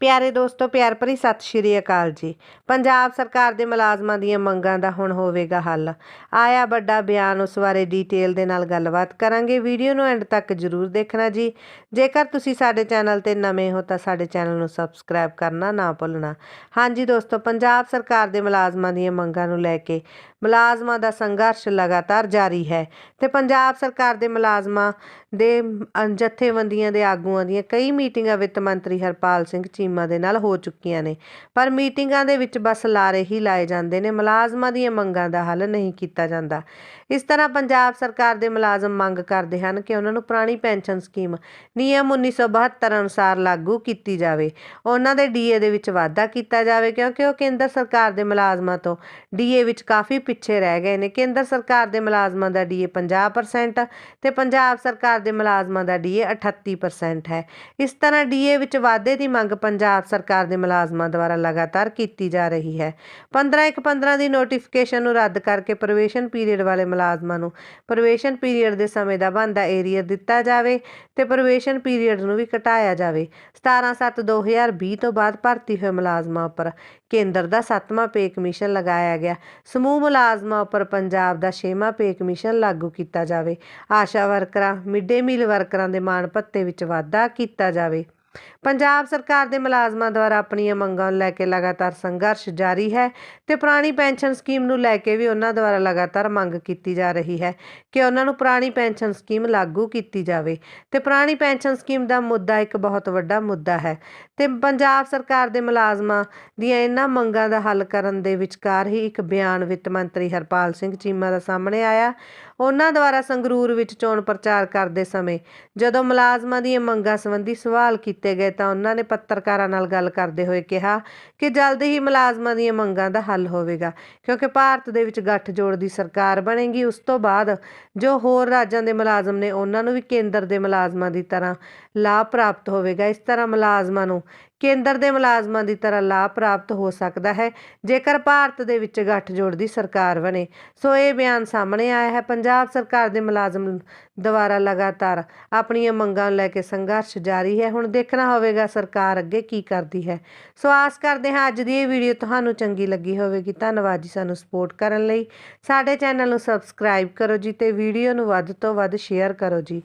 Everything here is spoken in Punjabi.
ਪਿਆਰੇ ਦੋਸਤੋ, ਪਿਆਰ ਭਰੀ ਸਤਿ ਸ਼੍ਰੀ ਅਕਾਲ ਜੀ। ਪੰਜਾਬ ਸਰਕਾਰ ਦੇ ਮੁਲਾਜ਼ਮਾਂ ਦੀਆਂ ਮੰਗਾਂ ਦਾ ਹੁਣ ਹੋਵੇਗਾ ਹੱਲ। ਆਇਆ ਵੱਡਾ ਬਿਆਨ, ਉਸ ਬਾਰੇ ਡੀਟੇਲ ਦੇ ਨਾਲ ਗੱਲਬਾਤ ਕਰਾਂਗੇ। ਵੀਡੀਓ ਨੂੰ ਐਂਡ ਤੱਕ ਜਰੂਰ ਦੇਖਣਾ ਜੀ। ਜੇਕਰ ਤੁਸੀਂ ਸਾਡੇ ਚੈਨਲ ਤੇ ਨਵੇਂ ਹੋ, ਤਾਂ ਸਾਡੇ ਚੈਨਲ ਨੂੰ ਸਬਸਕ੍ਰਾਈਬ ਕਰਨਾ ਨਾ ਭੁੱਲਣਾ। ਹਾਂਜੀ ਦੋਸਤੋ, ਪੰਜਾਬ ਸਰਕਾਰ ਦੇ ਮੁਲਾਜ਼ਮਾਂ ਦੀਆਂ ਮੰਗਾਂ ਨੂੰ ਲੈ ਕੇ ਮੁਲਾਜ਼ਮਾਂ ਦਾ ਸੰਘਰਸ਼ ਲਗਾਤਾਰ ਜਾਰੀ ਹੈ ਤੇ ਪੰਜਾਬ ਸਰਕਾਰ ਦੇ ਮੁਲਾਜ਼ਮਾਂ ਦੇ ਜਥੇਬੰਦੀਆਂ ਦੇ ਆਗੂਆਂ ਦੀਆਂ ਕਈ ਮੀਟਿੰਗਾਂ ਵਿੱਤ ਮੰਤਰੀ ਹਰਪਾਲ ਸਿੰਘ ਚੀਮਾ ਦੇ ਨਾਲ ਹੋ ਚੁੱਕੀਆਂ ਨੇ। ਪਰ ਮੀਟਿੰਗਾਂ ਦੇ ਵਿੱਚ ਬਸ ਲਾਰੇ ਹੀ ਲਾਏ ਜਾਂਦੇ ਨੇ। ਮੁਲਾਜ਼ਮਾਂ ਦੀਆਂ ਮੰਗਾਂ ਦਾ ਹੱਲ ਨਹੀਂ ਕੀਤਾ ਜਾਂਦਾ। ਇਸ ਤਰ੍ਹਾਂ ਪੰਜਾਬ ਸਰਕਾਰ ਦੇ ਮੁਲਾਜ਼ਮ ਮੰਗ ਕਰਦੇ ਹਨ ਕਿ ਉਹਨਾਂ ਨੂੰ ਪੁਰਾਣੀ ਪੈਨਸ਼ਨ ਸਕੀਮ, ਨਿਯਮ 1972 ਅਨੁਸਾਰ ਲਾਗੂ ਕੀਤੀ ਜਾਵੇ। ਉਹਨਾਂ ਦੇ ਡੀਏ ਦੇ ਵਿੱਚ ਵਾਧਾ ਕੀਤਾ ਜਾਵੇ ਕਿਉਂਕਿ ਉਹ ਕੇਂਦਰ ਸਰਕਾਰ ਦੇ ਮੁਲਾਜ਼ਮਾਂ ਤੋਂ ਡੀਏ ਵਿੱਚ ਕਾਫੀ ਪਿੱਛੇ ਰਹਿ ਗਏ ਨੇ। ਕੇਂਦਰ ਸਰਕਾਰ ਦੇ ਮੁਲਾਜ਼ਮਾਂ ਦਾ ਡੀਏ 50% ਤੇ ਪੰਜਾਬ ਸਰਕਾਰ ਦੇ ਮੁਲਾਜ਼ਮਾਂ ਦਾ ਡੀਏ 38% ਹੈ। ਇਸ ਤਰ੍ਹਾਂ ਡੀਏ ਵਿੱਚ ਵਾਧੇ ਦੀ ਮੰਗ ਪੰਜਾਬ ਸਰਕਾਰ ਦੇ ਮੁਲਾਜ਼ਮਾਂ ਦੁਆਰਾ ਲਗਾਤਾਰ ਕੀਤੀ ਜਾ ਰਹੀ ਹੈ। 15 ਇੱਕ 15 ਦੀ ਨੋਟੀਫਿਕੇਸ਼ਨ ਨੂੰ ਰੱਦ ਕਰਕੇ ਪ੍ਰਵੇਸ਼ਨ ਪੀਰੀਅਡ ਵਾਲੇ ਮੁਲਾਜ਼ਮਾਂ ਨੂੰ ਪ੍ਰਵੇਸ਼ਨ ਪੀਰੀਅਡ ਦੇ ਸਮੇਂ ਦਾ ਬਣਦਾ ਏਰੀਅਰ ਦਿੱਤਾ ਜਾਵੇ ਤੇ ਪ੍ਰਵੇਸ਼ਨ ਪੀਰੀਅਡ ਨੂੰ ਵੀ ਘਟਾਇਆ ਜਾਵੇ। 17/7/2020 ਤੋਂ ਬਾਅਦ ਭਰਤੀ ਹੋਏ ਮੁਲਾਜ਼ਮਾਂ ਉੱਪਰ ਕੇਂਦਰ ਦਾ ਸੱਤਵਾਂ ਪੇ ਕਮਿਸ਼ਨ ਲਗਾਇਆ ਗਿਆ। ਸਮੂਹ ਮੁਲਾਜ਼ਮਾਂ ਉੱਪਰ ਪੰਜਾਬ ਦਾ ਛੇਵਾਂ ਪੇ ਕਮਿਸ਼ਨ ਲਾਗੂ ਕੀਤਾ ਜਾਵੇ। ਆਸ਼ਾ ਵਰਕਰਾਂ ਮਿੱਡੇ ਮੀਲ ਵਰਕਰਾਂ ਦੇ ਮਾਣ ਭੱਤੇ ਵਿੱਚ ਵਾਧਾ ਕੀਤਾ ਜਾਵੇ। ਪੰਜਾਬ ਸਰਕਾਰ ਦੇ ਮੁਲਾਜ਼ਮਾਂ ਦੁਆਰਾ ਆਪਣੀਆਂ ਮੰਗਾਂ ਨੂੰ ਲੈ ਕੇ ਲਗਾਤਾਰ ਸੰਘਰਸ਼ ਜਾਰੀ ਹੈ ਤੇ ਪੁਰਾਣੀ ਪੈਨਸ਼ਨ ਸਕੀਮ ਨੂੰ ਲੈ ਕੇ ਵੀ ਉਹਨਾਂ ਦੁਆਰਾ ਲਗਾਤਾਰ ਮੰਗ ਕੀਤੀ ਜਾ ਰਹੀ ਹੈ ਕਿ ਉਹਨਾਂ ਨੂੰ ਪੁਰਾਣੀ ਪੈਨਸ਼ਨ ਸਕੀਮ ਲਾਗੂ ਕੀਤੀ ਜਾਵੇ। ਤੇ ਪੁਰਾਣੀ ਪੈਨਸ਼ਨ ਸਕੀਮ ਦਾ ਮੁੱਦਾ ਇੱਕ ਬਹੁਤ ਵੱਡਾ ਮੁੱਦਾ ਹੈ ਤੇ ਪੰਜਾਬ ਸਰਕਾਰ ਦੇ ਮੁਲਾਜ਼ਮਾਂ ਦੀਆਂ ਇਹਨਾਂ ਮੰਗਾਂ ਦਾ ਹੱਲ ਕਰਨ ਦੇ ਵਿਚਕਾਰ ਹੀ ਇੱਕ ਬਿਆਨ ਵਿੱਤ ਮੰਤਰੀ ਹਰਪਾਲ ਸਿੰਘ ਚੀਮਾ ਦਾ ਸਾਹਮਣੇ ਆਇਆ। ਉਹਨਾਂ ਦੁਆਰਾ ਸੰਗਰੂਰ ਵਿੱਚ ਚੋਣ ਪ੍ਰਚਾਰ ਕਰਦੇ ਸਮੇਂ ਜਦੋਂ ਮੁਲਾਜ਼ਮਾਂ ਦੀਆਂ ਮੰਗਾਂ ਸੰਬੰਧੀ ਸਵਾਲ ਕੀਤੇ ਗਏ ਤਾਂ ਉਹਨਾਂ ਨੇ ਪੱਤਰਕਾਰਾਂ ਨਾਲ ਗੱਲ ਕਰਦੇ ਹੋਏ ਕਿਹਾ ਕਿ ਜਲਦ ਹੀ ਮੁਲਾਜ਼ਮਾਂ ਦੀਆਂ ਮੰਗਾਂ ਦਾ ਹੱਲ ਹੋਵੇਗਾ, ਕਿਉਂਕਿ ਭਾਰਤ ਦੇ ਵਿੱਚ ਗੱਠਜੋੜ ਦੀ ਸਰਕਾਰ ਬਣੇਗੀ। ਉਸ ਤੋਂ ਬਾਅਦ ਜੋ ਹੋਰ ਰਾਜਾਂ ਦੇ ਮੁਲਾਜ਼ਮ ਨੇ, ਉਹਨਾਂ ਨੂੰ ਵੀ ਕੇਂਦਰ ਦੇ ਮੁਲਾਜ਼ਮਾਂ ਦੀ ਤਰ੍ਹਾਂ ਲਾਭ ਪ੍ਰਾਪਤ ਹੋਵੇਗਾ। ਇਸ ਤਰ੍ਹਾਂ ਮੁਲਾਜ਼ਮਾਂ ਨੂੰ ਕੇਂਦਰ ਦੇ ਮੁਲਾਜ਼ਮਾਂ ਦੀ ਤਰ੍ਹਾਂ ਲਾਭ ਪ੍ਰਾਪਤ ਹੋ ਸਕਦਾ ਹੈ, ਜੇਕਰ ਭਾਰਤ ਦੇ ਵਿੱਚ ਗੱਠਜੋੜ ਦੀ ਸਰਕਾਰ ਬਣੇ। ਸੋ ਇਹ ਬਿਆਨ ਸਾਹਮਣੇ ਆਇਆ ਹੈ। ਪੰਜਾਬ ਸਰਕਾਰ ਦੇ ਮੁਲਾਜ਼ਮ ਦੁਆਰਾ ਲਗਾਤਾਰ ਆਪਣੀਆਂ ਮੰਗਾਂ ਨੂੰ ਲੈ ਕੇ ਸੰਘਰਸ਼ ਜਾਰੀ ਹੈ। ਹੁਣ ਦੇਖਣਾ ਹੋਵੇਗਾ ਸਰਕਾਰ ਅੱਗੇ ਕੀ ਕਰਦੀ ਹੈ। ਸੋ ਆਸ ਕਰਦੇ ਹਾਂ ਅੱਜ ਦੀ ਇਹ ਵੀਡੀਓ ਤੁਹਾਨੂੰ ਚੰਗੀ ਲੱਗੀ ਹੋਵੇਗੀ। ਧੰਨਵਾਦ ਜੀ ਸਾਨੂੰ ਸਪੋਰਟ ਕਰਨ ਲਈ। ਸਾਡੇ ਚੈਨਲ ਨੂੰ ਸਬਸਕ੍ਰਾਈਬ ਕਰੋ ਜੀ ਤੇ ਵੀਡੀਓ ਨੂੰ ਵੱਧ ਤੋਂ ਵੱਧ ਸ਼ੇਅਰ ਕਰੋ ਜੀ।